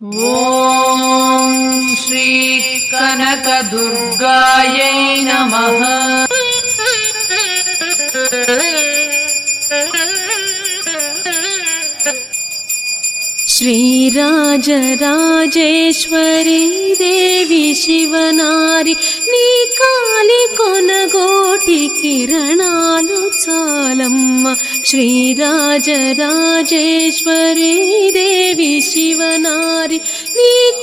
ॐ श्रीकनकदुर्गायै नमः श्रीराजराजेश्वरी देवी शिवनारि नीकालि कोनगोटि किरणालु चालम्म श्रीराजराजेश्वरी देवी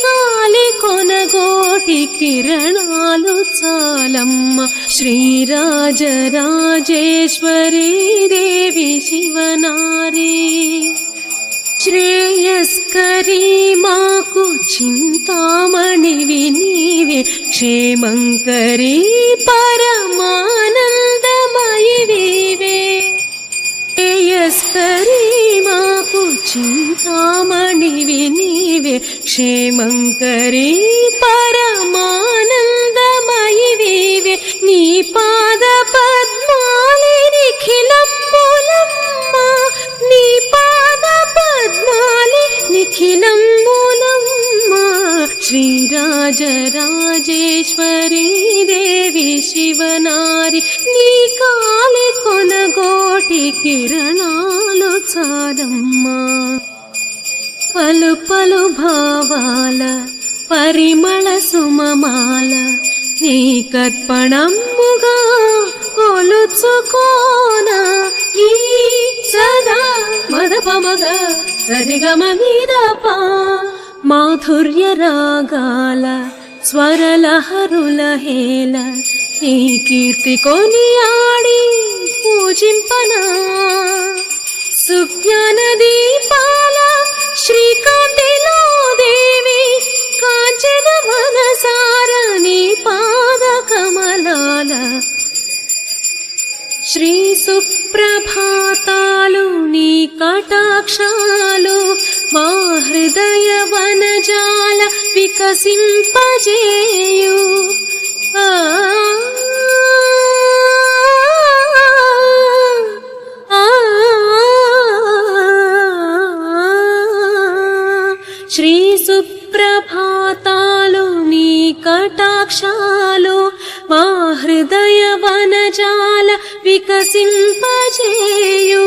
కాలి కొనగోటి కిరణాలు చాలమ్మ. శ్రీరాజరాజేశ్వరీ దేవి శివనారీ. శ్రేయస్కరీ మాకు చింతామణివి నీవే క్షేమంకరీ పరమానందమయివివే. శ్రేయస్కరీ మాకు చింతా క్షేమంకరీ పరమానందమయివివే. నీ పాద పద్మాలి నిఖిలంబులమ్మ. నీ పాద పద్మాలి నిఖిలంబులమ్మ. శ్రీరాజరాజేశ్వరీ దేవి శివనారి నీ కాలి కొనగోటి కిరణాలు చాలమ్మా. పలు పలు భావాల పరిమళ సుమమాల నీ కర్పణముగా కొలుచుకోన ఈ సదా మదపమగ సరిగమ నీరప మాధుర్య రాగాల స్వరలహరుల హేల నీ కీర్తి కొనియాడి పూజింపనా. సుజ్ఞాన శ్రీ సుప్రభాతాలు నీ కటాక్షాలు మా హృదయ వనజాల వికసింపజేయు. ఆ వికసింపజేయు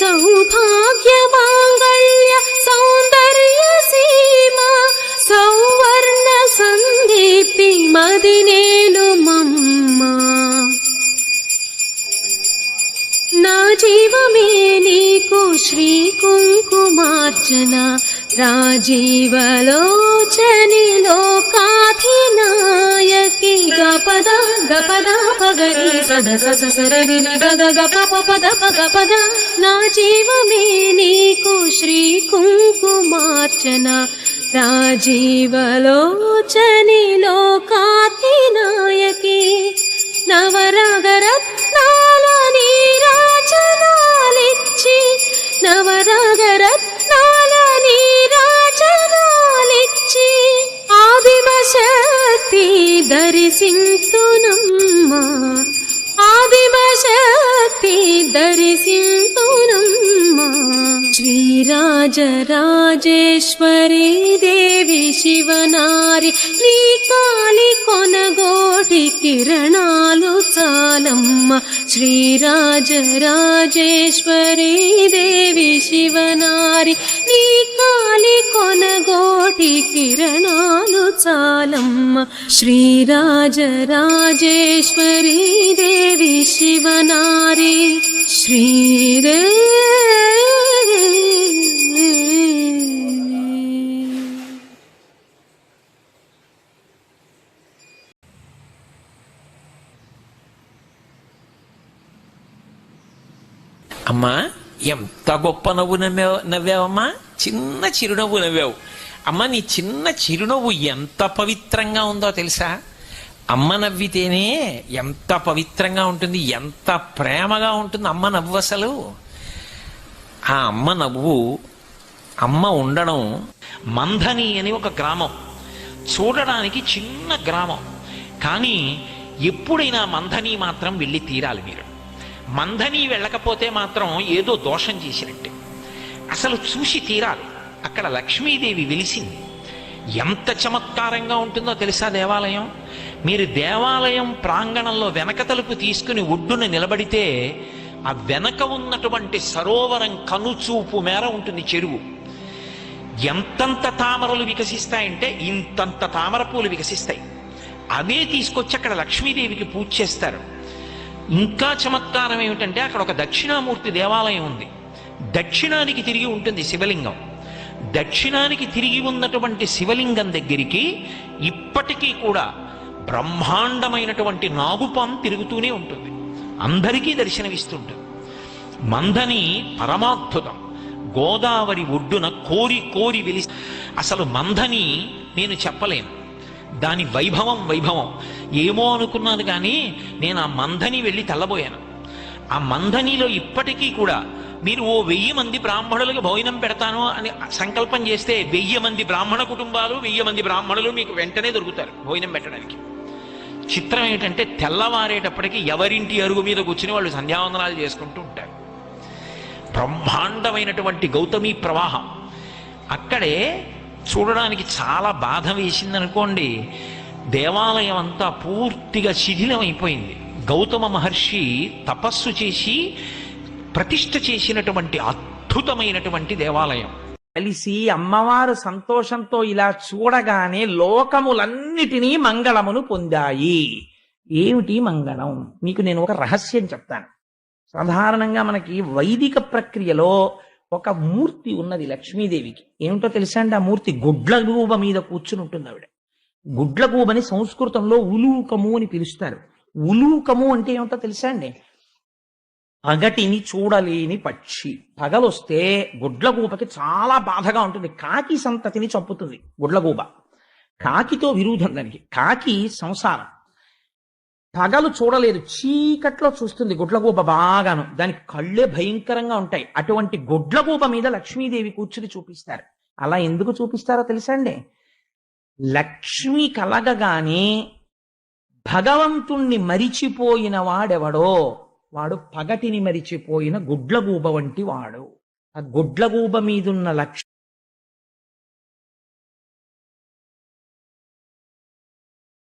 సౌభాగ్య మాంగళ్య సౌందర్య సీమ సౌవర్ణ సందీప్తి మదినేలు మమ్మ. నా జీవమే నీకు శ్రీ కుంకుమార్చన రాజీవలోచని లోకాధినాయకి గపద గపద పగరి సద సస గగ గప పద పగ పద నా జీవమే నీకు శ్రీ కుంకుమార్చన రాజీవలోచని లోకాధినాయకి శక్తి దర్శింతునమ్మా దర్శింతునమ్మ. శక్తి శ్రీరాజరాజేశ్వరి దేవి శివనారి నీ కాలి కొనగోటి కిరణాలు చాలమ్మ. శ్రీరాజరాజేశ్వరి దేవి శివనారి నీ కాలి కొనగోటి కిరణాలు చాలమ్మ. శ్రీరాజరాజేశ్వరి దేవి శివనారి శ్రీదే అమ్మా ఎంత గొప్ప నవ్వు నవ్వావు నవ్వావమ్మా? చిన్న చిరునవ్వు నవ్వావు. అమ్మ నీ చిన్న చిరునవ్వు ఎంత పవిత్రంగా ఉందో తెలుసా? అమ్మ నవ్వితేనే ఎంత పవిత్రంగా ఉంటుంది ఎంత ప్రేమగా ఉంటుంది అమ్మ నవ్వు అసలు. ఆ అమ్మ నవ్వు అమ్మ ఉండడం మంధని అని ఒక గ్రామం. చూడడానికి చిన్న గ్రామం. కానీ ఎప్పుడైనా మంధని మాత్రం వెళ్ళి తీరాలి మీరు. మంధని వెళ్ళకపోతే మాత్రం ఏదో దోషం చేసినట్టే. అసలు చూసి తీరాలి. అక్కడ లక్ష్మీదేవి వెలిసింది. ఎంత చమత్కారంగా ఉంటుందో తెలుసా దేవాలయం? మీరు దేవాలయం ప్రాంగణంలో వెనక తలుపు తీసుకుని ఒడ్డున నిలబడితే ఆ వెనక ఉన్నటువంటి సరోవరం కనుచూపు మేర ఉంటుంది చెరువు. ఎంతంత తామరలు వికసిస్తాయంటే ఇంతంత తామర పూలు వికసిస్తాయి. అవే తీసుకొచ్చి అక్కడ లక్ష్మీదేవికి పూజ చేస్తారు. ఇంకా చమత్కారం ఏమిటంటే అక్కడ ఒక దక్షిణామూర్తి దేవాలయం ఉంది. దక్షిణానికి తిరిగి ఉంటుంది శివలింగం. దక్షిణానికి తిరిగి ఉన్నటువంటి శివలింగం దగ్గరికి ఇప్పటికీ కూడా బ్రహ్మాండమైనటువంటి నాగుపాం తిరుగుతూనే ఉంటుంది. అందరికీ దర్శనమిస్తుంటుంది. మందని పరమాద్భుతం. గోదావరి ఒడ్డున కోరి కోరి వెలి అసలు మందని నేను చెప్పలేను. దాని వైభవం వైభవం. ఏమో అనుకున్నాను కానీ నేను ఆ మందని వెళ్ళి తెల్లబోయాను. ఆ మందనిలో ఇప్పటికీ కూడా మీరు ఓ వెయ్యి మంది బ్రాహ్మణులకు భోజనం పెడతాను అని సంకల్పం చేస్తే వెయ్యి మంది బ్రాహ్మణ కుటుంబాలు వెయ్యి మంది బ్రాహ్మణులు మీకు వెంటనే దొరుకుతారు భోజనం పెట్టడానికి. చిత్రం ఏంటంటే తెల్లవారేటప్పటికి ఎవరింటి అరుగు మీద కూర్చుని వాళ్ళు సంధ్యావందనాలు చేసుకుంటూ ఉంటారు. బ్రహ్మాండమైనటువంటి గౌతమి ప్రవాహం. అక్కడే చూడడానికి చాలా బాధ వేసింది అనుకోండి దేవాలయం అంతా పూర్తిగా శిథిలం అయిపోయింది గౌతమ మహర్షి తపస్సు చేసి ప్రతిష్ఠ చేసినటువంటి అద్భుతమైనటువంటి దేవాలయం. కలిసి అమ్మవారు సంతోషంతో ఇలా చూడగానే లోకములన్నిటినీ మంగళమును పొందాయి. ఏమిటి మంగళం? మీకు నేను ఒక రహస్యం చెప్తాను. సాధారణంగా మనకి వైదిక ప్రక్రియలో ఒక మూర్తి ఉన్నది లక్ష్మీదేవికి. ఏమిటో తెలుసా అండి? ఆ మూర్తి గుడ్లగూబ మీద కూర్చుని ఉంటుంది ఆవిడ. గుడ్లగూబని సంస్కృతంలో ఉలూకము అని పిలుస్తారు. ఉలూకము అంటే ఏమిటో తెలుసా అండి? పగటిని చూడలేని పక్షి. పగలొస్తే గుడ్లగూబకి చాలా బాధగా ఉంటుంది. కాకి సంతతిని చంపుతుంది గుడ్లగూబ. కాకితో విరుద్ధం దానికి. కాకి సంసారం. పగలు చూడలేదు. చీకట్లో చూస్తుంది గుడ్లగూబ బాగాను. దానికి కళ్ళే భయంకరంగా ఉంటాయి. అటువంటి గుడ్లగూబ మీద లక్ష్మీదేవి కూర్చుని చూపిస్తారు. అలా ఎందుకు చూపిస్తారో తెలుసా అండి? లక్ష్మి కలగగానే భగవంతుణ్ణి మరిచిపోయిన వాడెవడో వాడు పగటిని మరిచిపోయిన గుడ్లగూబ వంటి వాడు. ఆ గుడ్లగూబ మీదున్న లక్ష్యం